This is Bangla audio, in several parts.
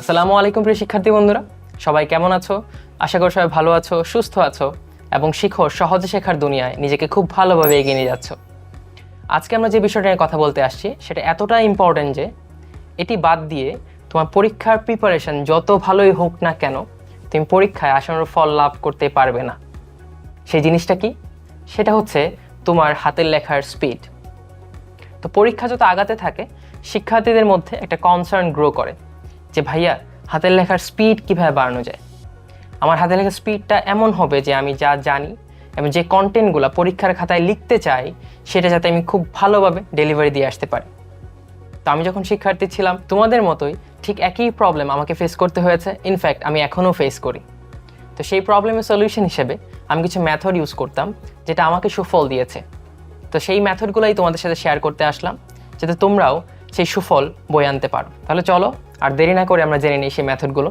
আসসালামু আলাইকুম প্রিয় শিক্ষার্থী বন্ধুরা। সবাই কেমন আছো? আশা করি সবাই ভালো আছো, সুস্থ আছো এবং শিখো সহজে শেখার দুনিয়ায় নিজেকে খুব ভালোভাবে এগিয়ে নিয়ে যাচ্ছ। আজকে আমরা যে বিষয়টা নিয়ে কথা বলতে আসছি, সেটা এতটা ইম্পর্ট্যান্ট যে এটি বাদ দিয়ে তোমার পরীক্ষার প্রিপারেশন যত ভালোই হোক না কেন, তুমি পরীক্ষায় আসানোর ফল লাভ করতে পারবে না। সেই জিনিসটা কি? সেটা হচ্ছে তোমার হাতের লেখার স্পিড তো পরীক্ষা যত আগাতে থাকে, শিক্ষার্থীদের মধ্যে একটা কনসার্ন গ্রো করে। যে ভাইয়া, হাতের লেখার স্পিড কীভাবে বাড়ানো যায়? আমার হাতের লেখার স্পিডটা এমন হবে যে আমি যা জানি এবং যে কন্টেন্টগুলো পরীক্ষার খাতায় লিখতে চাই, সেটা যাতে আমি খুব ভালোভাবে ডেলিভারি দিয়ে আসতে পারি। তো আমি যখন শিক্ষার্থী ছিলাম, তোমাদের মতোই ঠিক একই প্রবলেম আমাকে ফেস করতে হয়েছে। ইনফ্যাক্ট আমি এখনও ফেস করি। তো সেই প্রবলেমের সলিউশন হিসেবে আমি কিছু মেথড ইউজ করতাম, যেটা আমাকে সুফল দিয়েছে। তো সেই মেথডগুলোই তোমাদের সাথে শেয়ার করতে আসলাম, যাতে তোমরাও সেই সুফল বই আনতে পারো। তাহলে চলো আর দেরি না করে আমরা জেনে নিই সেই মেথডগুলো।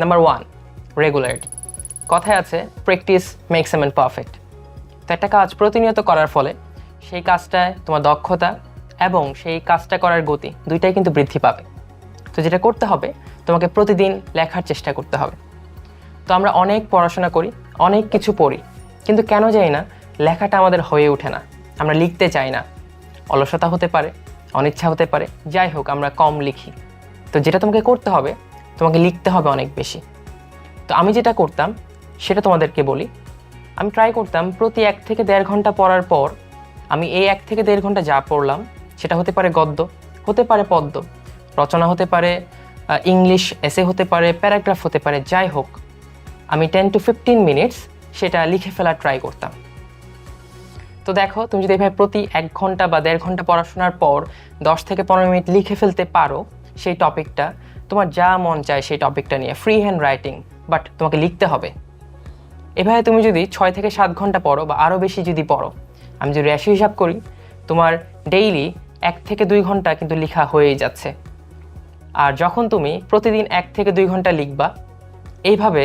নাম্বার ওয়ান রেগুলারিটি কথায় আছে প্র্যাকটিস মেক্স এম পারফেক্ট তো একটা কাজ প্রতিনিয়ত করার ফলে সেই কাজটায় তোমার দক্ষতা এবং সেই কাজটা করার গতি দুইটাই কিন্তু বৃদ্ধি পাবে। তো যেটা করতে হবে, তোমাকে প্রতিদিন লেখার চেষ্টা করতে হবে। তো আমরা অনেক পড়াশোনা করি, অনেক কিছু পড়ি, কিন্তু কেন যাই না লেখাটা আমাদের হয়ে ওঠে না। আমরা লিখতে চাই না। অলসতা হতে পারে, অনিচ্ছা হতে পারে, যাই হোক আমরা কম লিখি। তো যেটা তোমাকে করতে হবে, তোমাকে লিখতে হবে অনেক বেশি। তো আমি যেটা করতাম, সেটা তোমাদেরকে বলি। আমি ট্রাই করতাম, প্রতি এক থেকে দেড় ঘণ্টা পড়ার পর আমি এই এক থেকে দেড় ঘণ্টা যা পড়লাম, সেটা হতে পারে গদ্য, হতে পারে পদ্য, রচনা হতে পারে ইংলিশ এসে হতে পারে প্যারাগ্রাফ হতে পারে, যাই হোক, আমি টেন টু ফিফটিন মিনিটস সেটা লিখে ফেলার ট্রাই করতাম। তো দেখো, তুমি যদি এভাবে প্রতি এক ঘণ্টা বা দেড় ঘণ্টা পড়াশোনার পর দশ থেকে পনেরো মিনিট লিখে ফেলতে পারো সেই টপিকটা। তোমার যা মন চায় সেই টপিকটা নিয়ে ফ্রি হ্যান্ড রাইটিং বাট তোমাকে লিখতে হবে। এভাবে তুমি যদি ছয় থেকে সাত ঘণ্টা পড়ো বা আরও বেশি যদি পড়ো, আমি যদি র্যাশি হিসাব করি, তোমার ডেইলি এক থেকে দুই ঘণ্টা কিন্তু লেখা হয়েই যাচ্ছে। আর যখন তুমি প্রতিদিন এক থেকে দুই ঘণ্টা লিখবা, এইভাবে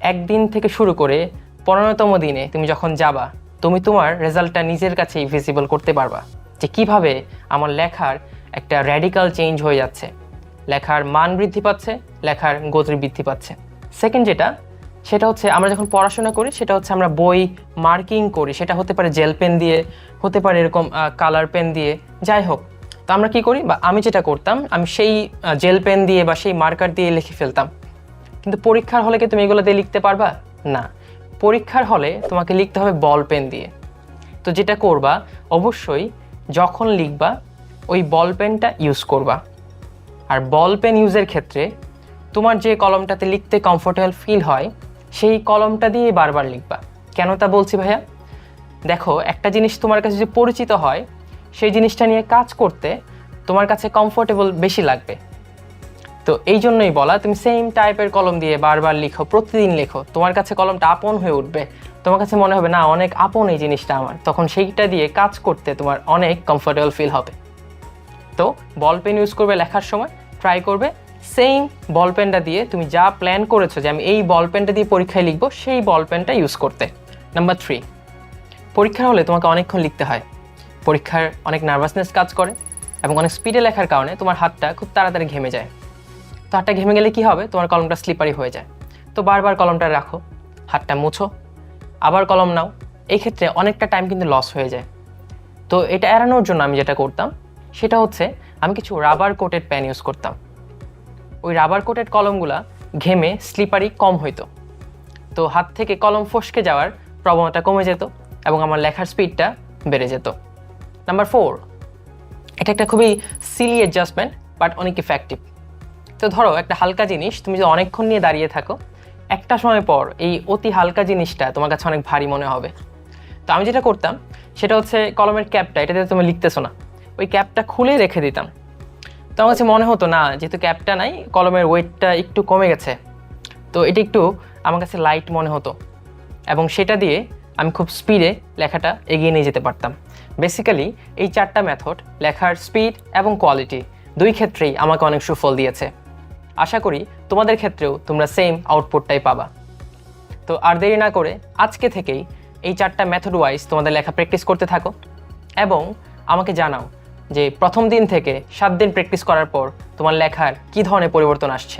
একদিন থেকে শুরু করে পনেরোতম দিনে তুমি যখন যাবা, তুমি তোমার রেজাল্টটা নিজের কাছেই ভিজিবল করতে পারবা যে কীভাবে আমার লেখার একটা র্যাডিক্যাল চেঞ্জ হয়ে যাচ্ছে। লেখার মান বৃদ্ধি পাচ্ছে, লেখার গতি বৃদ্ধি পাচ্ছে। সেকেন্ড যেটা, সেটা হচ্ছে আমরা যখন পড়াশোনা করি, সেটা হচ্ছে আমরা বই মার্কিং করি। সেটা হতে পারে জেল পেন দিয়ে, হতে পারে এরকম কালার পেন দিয়ে। যাই হোক, তো আমরা কি করি? বা আমি যেটা করতাম, আমি সেই জেল পেন দিয়ে বা সেই মার্কার দিয়ে লিখে ফেলতাম। কিন্তু পরীক্ষার হলে কি তুমি এগুলো দিয়ে লিখতে পারবা? না। পরীক্ষার হলে তোমাকে লিখতে হবে বল পেন দিয়ে। তো যেটা করবা, অবশ্যই যখন লিখবা, ওই বল পেনটা ইউজ করবা। আর বল পেন ইউজের ক্ষেত্রে তোমার যে কলমটাতে লিখতে কমফোর্টেবল ফিল হয়, সেই কলমটা দিয়ে বারবার লিখবা। কেন তা বলছি ভাইয়া? দেখো, একটা জিনিস তোমার কাছে যে পরিচিত হয়, সেই জিনিসটা নিয়ে কাজ করতে তোমার কাছে কমফোর্টেবল বেশি লাগবে। তো এই জন্যই বলা, তুমি সেম টাইপের কলম দিয়ে বারবার লিখো, প্রতিদিন লেখো। তোমার কাছে কলমটা আপন হয়ে উঠবে। তোমার কাছে মনে হবে, না, অনেক আপন এই জিনিসটা আমার। তখন সেইটা দিয়ে কাজ করতে তোমার অনেক কমফোর্টেবল ফিল হবে। তো বল পেন ইউজ করবে লেখার সময় ট্রাই করবে সেম বল পেনটা দিয়ে তুমি যা প্ল্যান করেছ যে আমি এই বল পেনটা দিয়ে পরীক্ষায় লিখব, সেই বল পেনটা ইউজ করতে। নাম্বার থ্রি পরীক্ষার হলে তোমাকে অনেকক্ষণ লিখতে হয়। পরীক্ষার অনেক নার্ভাসনেস কাজ করে এবং অনেক স্পিডে লেখার কারণে তোমার হাতটা খুব তাড়াতাড়ি ঘেমে যায়। তো হাতটা ঘেমে গেলে কি হবে? তোমার কলমটা স্লিপারি হয়ে যায়। তো বারবার কলমটা রাখো, হাতটা মুছো, আবার কলম নাও। এই ক্ষেত্রে অনেকটা টাইম কিন্তু লস হয়ে যায়। তো এটা এড়ানোর জন্য আমি যেটা করতাম, সেটা হচ্ছে আমি কিছু রাবার কোটেড প্যান ইউজ করতাম। ওই রাবার কোটেড কলমগুলা ঘেমে স্লিপারি কম হইতো। তো হাত থেকে কলম ফসকে যাওয়ার প্রবণতা কমে যেত এবং আমার লেখার স্পিডটা বেড়ে যেত। নাম্বার ফোর এটা একটা খুবই সিলি অ্যাডজাস্টমেন্ট বাট অনেক ইফেক্টিভ তো ধরো একটা হালকা জিনিস, তুমি যদি অনেকক্ষণ নিয়ে দাঁড়িয়ে থাকো, একটা সময় পর এই অতি হালকা জিনিসটা তোমার কাছে অনেক ভারী মনে হবে। তো আমি যেটা করতাম, সেটা হচ্ছে কলমের ক্যাপটা এটাতে তুমি লিখতেছো না। ওই ক্যাপটা খুলে রেখে দিতাম। তো আমার কাছে মনে হতো না, যেহেতু ক্যাপটা নাই, কলমের ওয়েটটা একটু কমে গেছে। তো এটা একটু আমার কাছে লাইট মনে হতো। এবং সেটা দিয়ে আমি খুব স্পিডে লেখাটা এগিয়ে নিয়ে যেতে পারতাম। বেসিক্যালি এই চারটা মেথড লেখার স্পিড এবং কোয়ালিটি দুই ক্ষেত্রেই আমাকে অনেক সুফল দিয়েছে। আশা করি তোমাদের ক্ষেত্রেও তোমরা সেম আউটপুটটাই পাবা। তো আর দেরি না করে আজকে থেকেই এই চারটা মেথড ওয়াইজ তোমাদের লেখা প্র্যাকটিস করতে থাকো। এবং আমাকে জানাও যে প্রথম দিন থেকে সাত দিন প্র্যাকটিস করার পর তোমার লেখার কী ধরনের পরিবর্তন আসছে?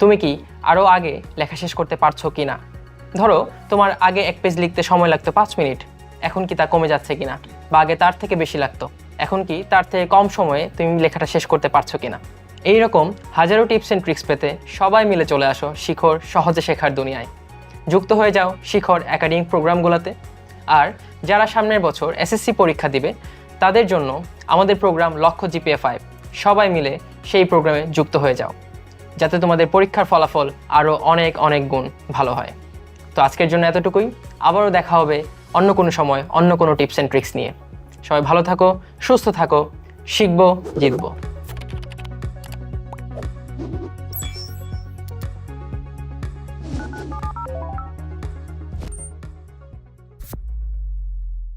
তুমি কি আরও আগে লেখা শেষ করতে পারছ কি না? ধরো, তোমার আগে এক পেজ লিখতে সময় লাগতো পাঁচ মিনিট, এখন কি তা কমে যাচ্ছে কিনা বা আগে তার থেকে বেশি লাগতো, এখন কি তার থেকে কম সময়ে তুমি লেখাটা শেষ করতে পারছ কিনা এই রকম হাজারো টিপস অ্যান্ড ট্রিক্স পেতে সবাই মিলে চলে আসো শিখর সহজে শেখার দুনিয়ায়। যুক্ত হয়ে যাও শিখর একাডেমিক প্রোগ্রামগুলোতে আর যারা সামনের বছর এসএসসি পরীক্ষা দিবে তাদের জন্য আমাদের প্রোগ্রাম লক্ষ্য জিপিএ ফাইভ সবাই মিলে সেই প্রোগ্রামে যুক্ত হয়ে যাও, যাতে তোমাদের পরীক্ষার ফলাফল আরও অনেক অনেক গুণ ভালো হয়। তো আজকের জন্য এতটুকুই। আবারও দেখা হবে অন্য কোনো সময়, অন্য কোনো টিপস অ্যান্ড ট্রিক্স নিয়ে। সবাই ভালো থাকো, সুস্থ থাকো, শিখব, জিতবো।